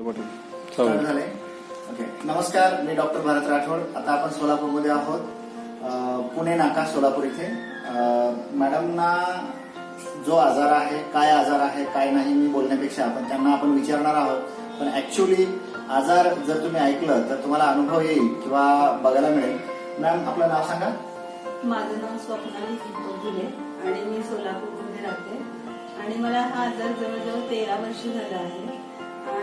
झाले ओके नमस्कार मी डॉक्टर भारत राठोड. आता आपण सोलापूरमध्ये आहोत. पुणे नाका सोलापूर इथे. मॅडमना जो आजार आहे काय आजार आहे काय नाही मी बोलण्यापेक्षा आपण त्यांना आपण विचारणार आहोत. पण ऍक्च्युली आजार जर तुम्ही ऐकलं तर तुम्हाला अनुभव येईल किंवा बघायला मिळेल. मॅम आपलं नाव सांगा. माझं नाव स्वप्नाली आणि मी सोलापूरमध्ये राहते. आणि मला हा आजार जवळजवळ तेरा वर्ष झाला आहे.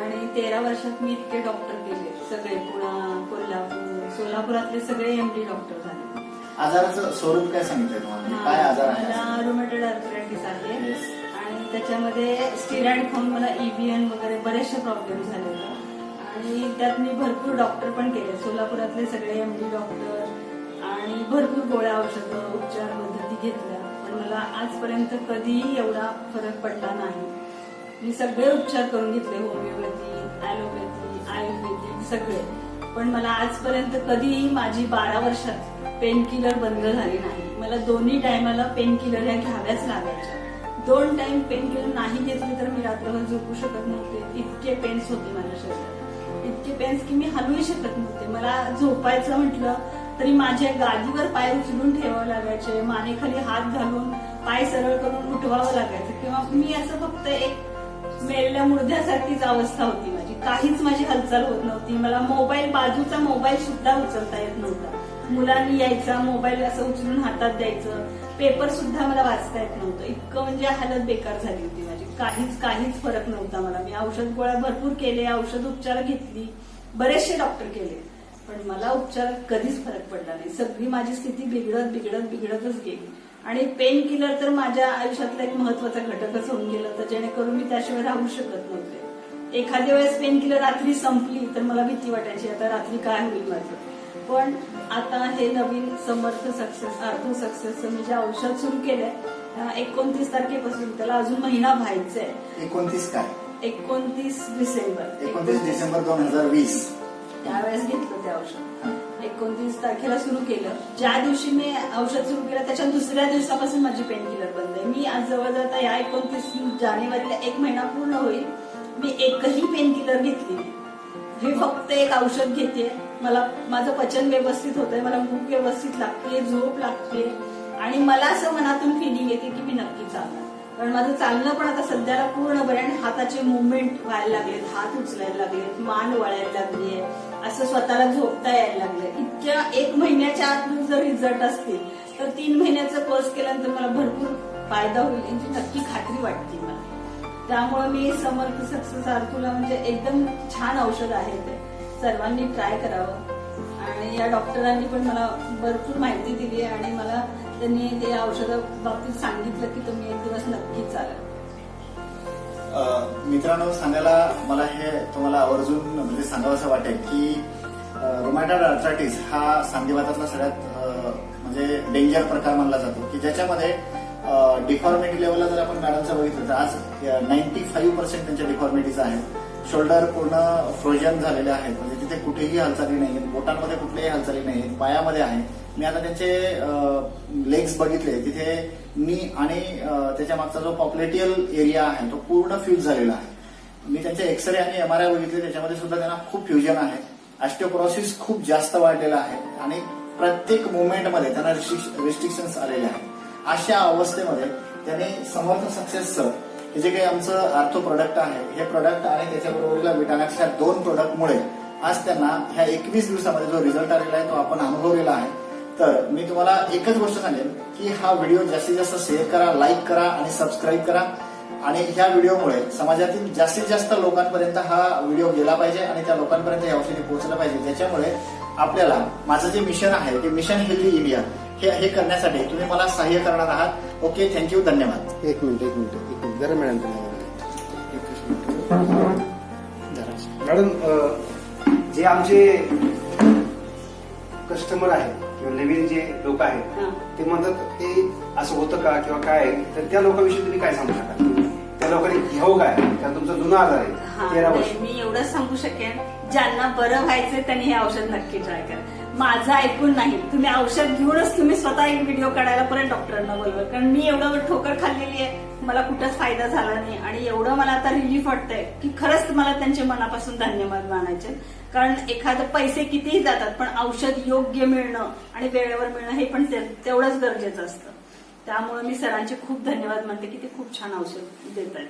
आणि तेरा वर्षात मी इतके डॉक्टर केले. सगळे पुणा कोल्हापूर सोलापुरातले सगळे एमडी डॉक्टर झाले. आजाराचं स्वरूप काय तुम्हाला? म्हणजे काय आजार आहे? मला रुमेटेड आर्थरायटिस आहे. आणि त्याच्यामध्ये स्टिरॉइड खाऊन मला ईबीएन वगैरे बरेचसे प्रॉब्लेम झालेले आणि त्यात मी भरपूर डॉक्टर पण केले. सोलापुरातले सगळे एमडी डॉक्टर आणि भरपूर गोळ्या औषधं उपचार पद्धती घेतल्या. पण मला आजपर्यंत कधीही एवढा फरक पडला नाही. मी सगळे उपचार करून घेतले होमिओपॅथी ॲलोपॅथी आयुर्वेदिक सगळे. पण मला आजपर्यंत कधीही माझी बारा वर्षात पेन किलर बंद झाली नाही. मला दोन्ही टायमाला पेन किलर ह्या घ्याव्याच लागायच्या. दोन टाइम पेन किलर नाही घेतली तर मी रात्रभर झोपू शकत नव्हते. इतके पेन्स होते माझ्या शरीरात. इतके पेन्स की मी हलवू शकत नव्हते. मला झोपायचं म्हटलं तरी माझ्या गादीवर पाय उचलून ठेवावं लागायचे. मानेखाली हात घालून पाय सरळ करून उठवावं लागायचं. किंवा मी असं फक्त एक मेलेल्या मुर्द्यासारखीच अवस्था होती माझी. काहीच माझी हालचाल होत नव्हती. मला मोबाईल बाजूचा मोबाईल सुद्धा उचलता येत नव्हता. मुलांनी यायचा मोबाईल असं उचलून हातात द्यायचं. पेपर सुद्धा मला वाचता येत नव्हतं. इतकं म्हणजे हालत बेकार झाली होती माझी. काहीच काहीच फरक नव्हता मला. मी औषध गोळ्या भरपूर केले औषध उपचार घेतली. बरेचसे डॉक्टर केले. पण मला उपचार कधीच फरक पडला नाही. सगळी माझी स्थिती बिघडत बिघडत बिघडतच गेली. आणि पेन किलर तर माझ्या आयुष्यातला एक महत्त्वाचा घटकच होऊन गेला तर जेणेकरून मी त्याशिवाय राहू शकत नव्हते. एखाद्या वेळेस पेन किलर रात्री संपली तर मला भीती वाटायची आता रात्री काय होईल माझं? पण आता हे नवीन समर्थ सक्सेस आर्थो सक्सेस मी जे औषध सुरू केलंय एकोणतीस तारखेपासून त्याला अजून महिना व्हायचा आहे एकोणतीस काय? एकोणतीस डिसेंबर. एकोणतीस डिसेंबर दोन हजार वीस. त्यावेळेस घेतलं ते औषध. तारखेला सुरू केलं. ज्या दिवशी मी औषध सुरू केलं त्याच्या दुसऱ्या दिवसापासून माझी पेन किलर बंद आहे. मी आज जवळजवळ आता या एकोणतीस जानेवारीला एक महिना पूर्ण होईल. मी एकही पेन किलर घेतली मी हे फक्त एक औषध घेते. मला माझं पचन व्यवस्थित होतंय मला भूक व्यवस्थित लागते झोप लागते. आणि मला असं मनातून फिलिंग येते की मी नक्की चालणार. कारण माझं चालणं पण आता सध्याला पूर्ण बरं आणि हाताचे मुवमेंट व्हायला लागलेत हात उचलायला लागलेत मान वळायला लागली असं स्वतःला झोपता यायला लागलंय. इतक्या एक महिन्याच्या आत जर रिझल्ट असतील तर तीन महिन्याचा कोर्स केल्यानंतर मला भरपूर फायदा होईल याची नक्की खात्री वाटते मला. त्यामुळे मी समर्थ सक्सेस आर्थूला म्हणजे एकदम छान औषध आहे ते. सर्वांनी ट्राय करावं. आणि या डॉक्टरांनी पण मला भरपूर माहिती दिली आणि मला त्यांनी ते औषधा बाबतीत सांगितलं की तुम्ही एक दिवस नक्की चाला. मित्रांनो सांगायला मला हे तुम्हाला आवर्जून म्हणजे सांगावं असं वाटेल की रोमॅटॉइड अर्थरायटिस हा सांधिवातातला सगळ्यात म्हणजे डेंजर प्रकार मानला जातो. की ज्याच्यामध्ये डिफॉर्मिटी लेवलला जर आपण मॅडमचं बघितलं तर आज नाईन्टी फाईव्ह पर्सेंट त्यांच्या डिफॉर्मिटीज आहेत. शोल्डर पूर्ण फ्रोजन झालेले आहेत. म्हणजे तिथे कुठेही हालचाली नाही आहेत. बोटांमध्ये कुठल्याही हालचाली नाही आहेत. पायामध्ये आहे. मी आता त्यांचे लेग्स बघितले. तिथे मी आणि त्याच्या मागचा जो पॉप्युलेटियल एरिया आहे तो पूर्ण फ्यूज झालेला आहे. मी त्यांचे एक्सरे आणि एम आर आय बघितले. त्याच्यामध्ये सुद्धा त्यांना खूप फ्युजन आहे. ऑस्टिओप्रोसिस खूप जास्त वाढलेला आहे. आणि प्रत्येक मुवमेंटमध्ये त्यांना रिस्ट्रिक्शन्स आलेले आहेत. अशा अवस्थेमध्ये त्यांनी समर्थ सक्सेसचं हे जे काही आमचं आर्थो प्रोडक्ट आहे हे प्रोडक्ट आणि त्याच्याबरोबरीला विटानॅक्स ह्या दोन प्रोडक्टमुळे आज त्यांना ह्या एकवीस दिवसामध्ये जो रिझल्ट आलेला आहे तो आपण अनुभवलेला आहे. तर मी तुम्हाला एकच गोष्ट सांगेन की हा व्हिडिओ जास्तीत जास्त शेअर करा लाईक करा आणि सबस्क्राईब करा. आणि ह्या व्हिडिओमुळे समाजातील जास्तीत जास्त लोकांपर्यंत हा व्हिडिओ गेला पाहिजे आणि त्या लोकांपर्यंत हे औषधी पोहोचलं पाहिजे. ज्याच्यामुळे आपल्याला माझं जे मिशन आहे ते मिशन हेल्दी इंडिया हे हे करण्यासाठी तुम्ही मला सहाय्य करणार आहात. ओके थँक्यू धन्यवाद. एक मिनिट एक मिनिट एक मिनिट. जरा मॅडम मॅडम अ, जे आमचे कस्टमर आहेत किंवा नवीन जे लोक आहेत. ते म्हणतात ते असं होतं का? किंवा काय आहे? तर त्या लोकांविषयी तुम्ही काय सांगू शकाल? त्या घेऊ काय? कारण जुना आजार आहे. तेरा वर्ष. मी एवढंच सांगू शकेन ज्यांना बरं व्हायचंय त्यांनी हे औषध नक्की ट्राय करा. माझं ऐकून नाही तुम्ही औषध घेऊनच तुम्ही स्वतः एक व्हिडिओ काढायला परत डॉक्टरांना बोलवा. कारण मी एवढं ठोकर खाल्लेली आहे मला कुठंच फायदा झाला नाही. आणि एवढं मला आता रिलीफ वाटतंय की खरंच मला त्यांचे मनापासून धन्यवाद मानायचे. कारण एखादं पैसे कितीही जातात पण औषध योग्य मिळणं आणि वेळेवर मिळणं हे पण तेवढंच गरजेचं असतं. त्यामुळे मी सरांचे खूप धन्यवाद म्हणते की ते खूप छान औषध देत आहेत